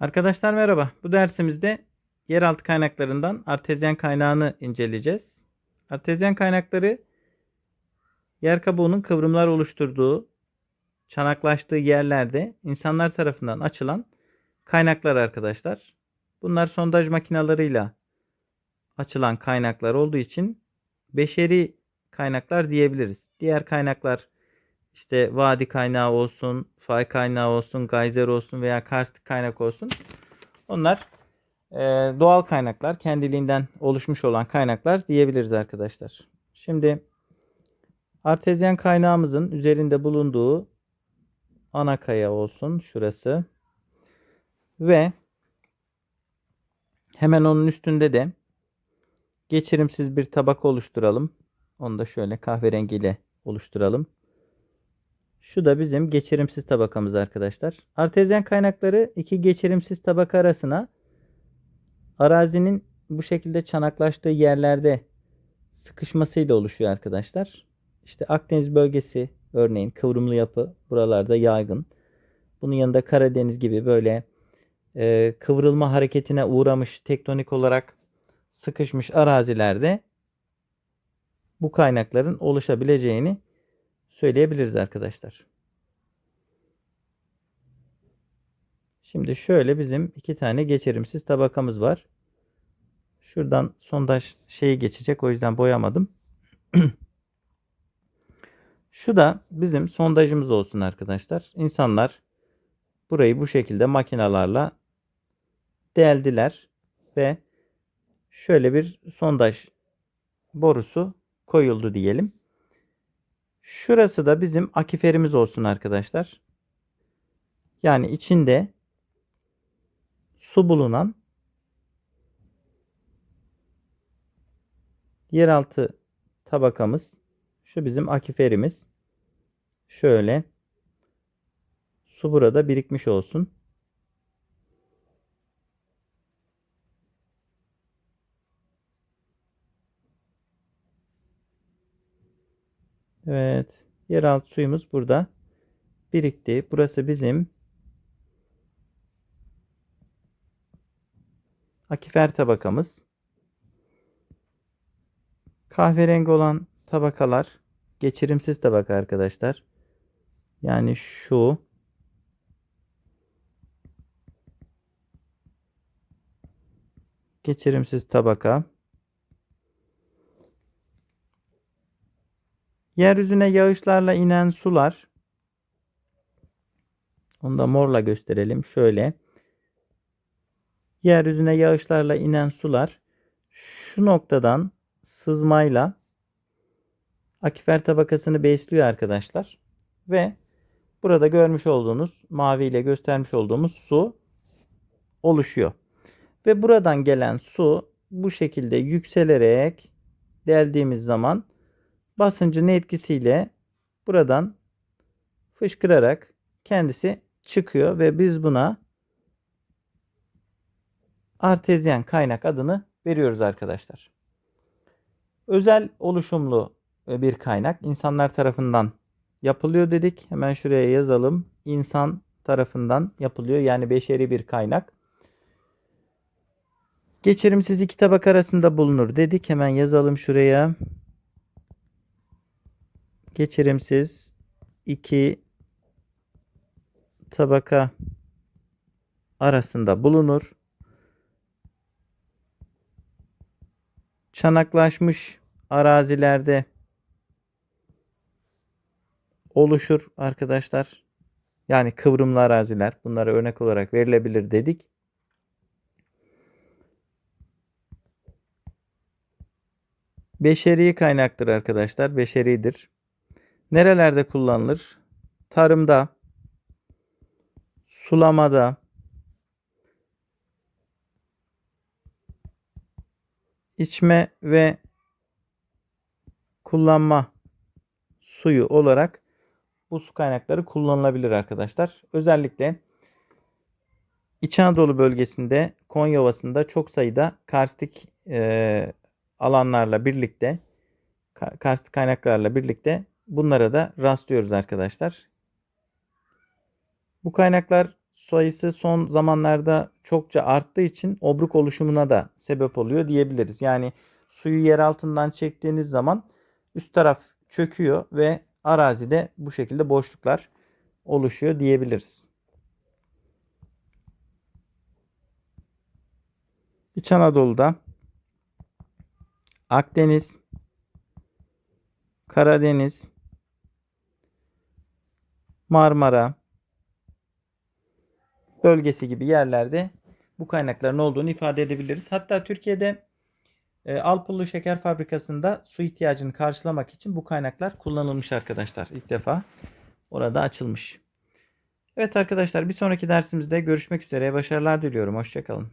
Arkadaşlar merhaba. Bu dersimizde yeraltı kaynaklarından artezyen kaynağını inceleyeceğiz. Artezyen kaynakları yer kabuğunun kıvrımlar oluşturduğu, çanaklaştığı yerlerde insanlar tarafından açılan kaynaklar arkadaşlar. Bunlar sondaj makinalarıyla açılan kaynaklar olduğu için beşeri kaynaklar diyebiliriz. Diğer kaynaklar işte vadi kaynağı olsun, fay kaynağı olsun, gayzer olsun veya karstik kaynak olsun. Onlar e, doğal kaynaklar, kendiliğinden oluşmuş olan kaynaklar diyebiliriz arkadaşlar. Şimdi artezyen kaynağımızın üzerinde bulunduğu ana kaya olsun şurası ve hemen onun üstünde de geçirimsiz bir tabak oluşturalım. Onu da şöyle kahverengiyle oluşturalım. Şu da bizim geçirimsiz tabakamız arkadaşlar. Artezyen kaynakları iki geçirimsiz tabaka arasına arazinin bu şekilde çanaklaştığı yerlerde sıkışmasıyla oluşuyor arkadaşlar. İşte Akdeniz bölgesi örneğin kıvrımlı yapı buralarda yaygın. Bunun yanında Karadeniz gibi böyle e, kıvrılma hareketine uğramış tektonik olarak sıkışmış arazilerde bu kaynakların oluşabileceğini söyleyebiliriz arkadaşlar. Şimdi şöyle bizim iki tane geçirimsiz tabakamız var. Şuradan sondaj şeyi geçecek o yüzden boyamadım. Şu da bizim sondajımız olsun arkadaşlar. İnsanlar burayı bu şekilde makinalarla deldiler ve şöyle bir sondaj borusu koyuldu diyelim. Şurası da bizim akiferimiz olsun arkadaşlar. Yani içinde su bulunan yeraltı tabakamız. Şu bizim akiferimiz. Şöyle su burada birikmiş olsun. Evet. Yeraltı suyumuz burada birikti. Burası bizim akifer tabakamız. Kahverengi olan tabakalar geçirimsiz tabaka arkadaşlar. Yani şu geçirimsiz tabaka. Yeryüzüne yağışlarla inen sular. Onu da morla gösterelim. Şöyle. Yeryüzüne yağışlarla inen sular şu noktadan sızmayla akifer tabakasını besliyor arkadaşlar. Ve burada görmüş olduğunuz mavi ile göstermiş olduğumuz su oluşuyor. Ve buradan gelen su bu şekilde yükselerek deldiğimiz zaman basıncın etkisiyle buradan fışkırarak kendisi çıkıyor ve biz buna artezyen kaynak adını veriyoruz arkadaşlar. Özel oluşumlu bir kaynak insanlar tarafından yapılıyor dedik. Hemen şuraya yazalım. İnsan tarafından yapılıyor. Yani beşeri bir kaynak. Geçirimsiz iki tabak arasında bulunur dedik. Hemen yazalım şuraya geçirimsiz iki tabaka arasında bulunur. Çanaklaşmış arazilerde oluşur arkadaşlar. Yani kıvrımlı araziler bunlara örnek olarak verilebilir dedik. Beşeri kaynaktır arkadaşlar. Beşeridir. Nerelerde kullanılır? Tarımda, sulamada, içme ve kullanma suyu olarak bu su kaynakları kullanılabilir arkadaşlar. Özellikle İç Anadolu bölgesinde Konya Ovası'nda çok sayıda karstik e, alanlarla birlikte karstik kaynaklarla birlikte Bunlara da rastlıyoruz arkadaşlar. Bu kaynaklar sayısı son zamanlarda çokça arttığı için obruk oluşumuna da sebep oluyor diyebiliriz. Yani suyu yer altından çektiğiniz zaman üst taraf çöküyor ve arazide bu şekilde boşluklar oluşuyor diyebiliriz. İç Anadolu'da Akdeniz, Karadeniz, Marmara bölgesi gibi yerlerde bu kaynakların olduğunu ifade edebiliriz. Hatta Türkiye'de e, Alpullu Şeker Fabrikası'nda su ihtiyacını karşılamak için bu kaynaklar kullanılmış arkadaşlar. İlk defa orada açılmış. Evet arkadaşlar bir sonraki dersimizde görüşmek üzere. Başarılar diliyorum. Hoşçakalın.